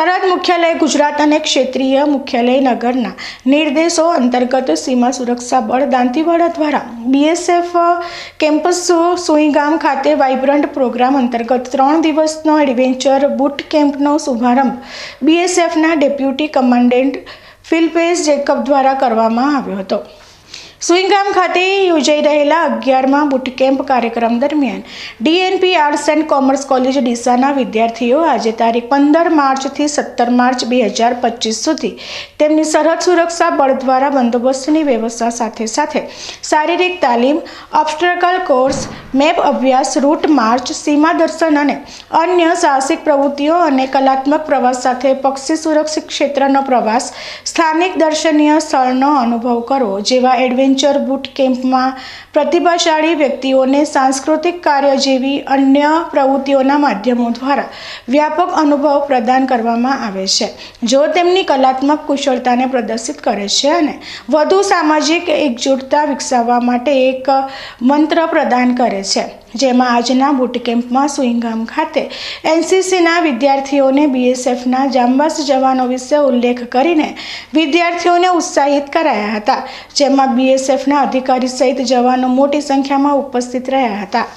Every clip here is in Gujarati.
સરહદ મુખ્યાલય ગુજરાત અને ક્ષેત્રીય મુખ્યાલય નગરના નિર્દેશો અંતર્ગત સીમા સુરક્ષા બળ દાંતીવાડા દ્વારા બીએસએફ કેમ્પસ સુઈગામ ખાતે વાઇબ્રન્ટ પ્રોગ્રામ અંતર્ગત ત્રણ દિવસનો એડવેન્ચર બુટ કેમ્પનો શુભારંભ બીએસએફના ડેપ્યુટી કમાન્ડન્ટ ફિલ્પેશ જેકબ દ્વારા કરવામાં આવ્યો હતો. સુઈગામ ખાતે યોજાઈ રહેલા અગિયારમાં બુટકેમ્પ કાર્યક્રમ દરમિયાન DNP arts and commerce college ડીસાના વિદ્યાર્થીઓ આજે તારીખ પંદર માર્ચથી સત્તર માર્ચ બે હજાર પચીસ સુધી તેમની સરહદ સુરક્ષા બળ દ્વારા બંદોબસ્તની વ્યવસ્થા સાથે સાથે શારીરિક તાલીમ ઓબ્સ્ટ્રકલ કોર્સ મેપ અભ્યાસ, રૂટ માર્ચ, સીમા દર્શન અને અન્ય સાહસિક પ્રવૃત્તિઓ અને કલાત્મક પ્રવાસ સાથે પક્ષી સુરક્ષિત ક્ષેત્રનો પ્રવાસ, સ્થાનિક દર્શનીય સ્થળનો અનુભવ કરવો જેવા એડવેન્ચર બુટ કેમ્પમાં પ્રતિભાશાળી વ્યક્તિઓને સાંસ્કૃતિક કાર્ય જેવી અન્ય પ્રવૃત્તિઓના માધ્યમો દ્વારા વ્યાપક અનુભવ પ્રદાન કરવામાં આવે છે. જો તેમની કલાત્મક કુશળતાને પ્રદર્શિત કરે છે અને વધુ સામાજિક એકજૂટતા વિકસાવવા માટે એક મંત્ર પ્રદાન કરે છે, જેમાં આજના બુટકેમ્પમાં સુઈંગામ ખાતે એનસીસીના વિદ્યાર્થીઓને બીએસએફના જાંબાસ જવાનો વિશે ઉલ્લેખ કરીને વિદ્યાર્થીઓને ઉત્સાહિત કરાયા હતા, જેમાં બીએસએફના અધિકારી સહિત જવાનો મોટી સંખ્યામાં ઉપસ્થિત રહ્યા હતા.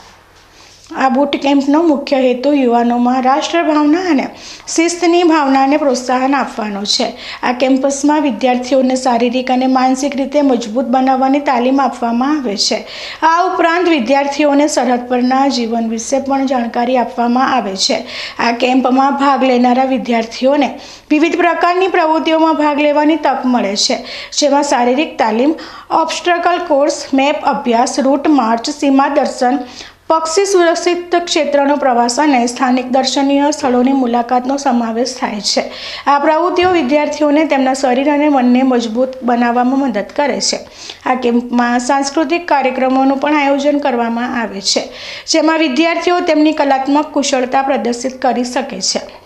આ બુટ કેમ્પનો મુખ્ય હેતુ યુવાનોમાં રાષ્ટ્રભાવના અને શિસ્તની ભાવનાને પ્રોત્સાહન આપવાનો છે. આ કેમ્પસમાં વિદ્યાર્થીઓને શારીરિક અને માનસિક રીતે મજબૂત બનાવવાની તાલીમ આપવામાં આવે છે. આ ઉપરાંત વિદ્યાર્થીઓને સરહદ પરના જીવન વિશે પણ જાણકારી આપવામાં આવે છે. આ કેમ્પમાં ભાગ લેનારા વિદ્યાર્થીઓને વિવિધ પ્રકારની પ્રવૃત્તિઓમાં ભાગ લેવાની તક મળે છે. જેમાં શારીરિક તાલીમ ઓબ્સ્ટ્રકલ કોર્સ મેપ અભ્યાસ રૂટ માર્ચ સીમા દર્શન પક્ષી સુરક્ષિત ક્ષેત્રનો પ્રવાસ અને સ્થાનિક દર્શનીય સ્થળોની મુલાકાતનો સમાવેશ થાય છે. આ પ્રવૃત્તિઓ વિદ્યાર્થીઓને તેમના શરીર અને મનને મજબૂત બનાવવામાં મદદ કરે છે. આ કેમ્પમાં સાંસ્કૃતિક કાર્યક્રમોનું પણ આયોજન કરવામાં આવે છે, જેમાં વિદ્યાર્થીઓ તેમની કલાત્મક કુશળતા પ્રદર્શિત કરી શકે છે.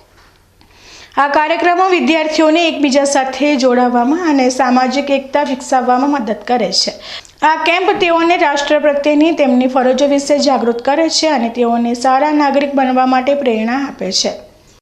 આ કાર્યક્રમો વિદ્યાર્થીઓને એકબીજા સાથે જોડાવામાં અને સામાજિક એકતા વિકસાવવામાં મદદ કરે છે. આ કેમ્પ તેઓને રાષ્ટ્ર પ્રત્યેની તેમની ફરજો વિશે જાગૃત કરે છે અને તેઓને સારા નાગરિક બનવા માટે પ્રેરણા આપે છે.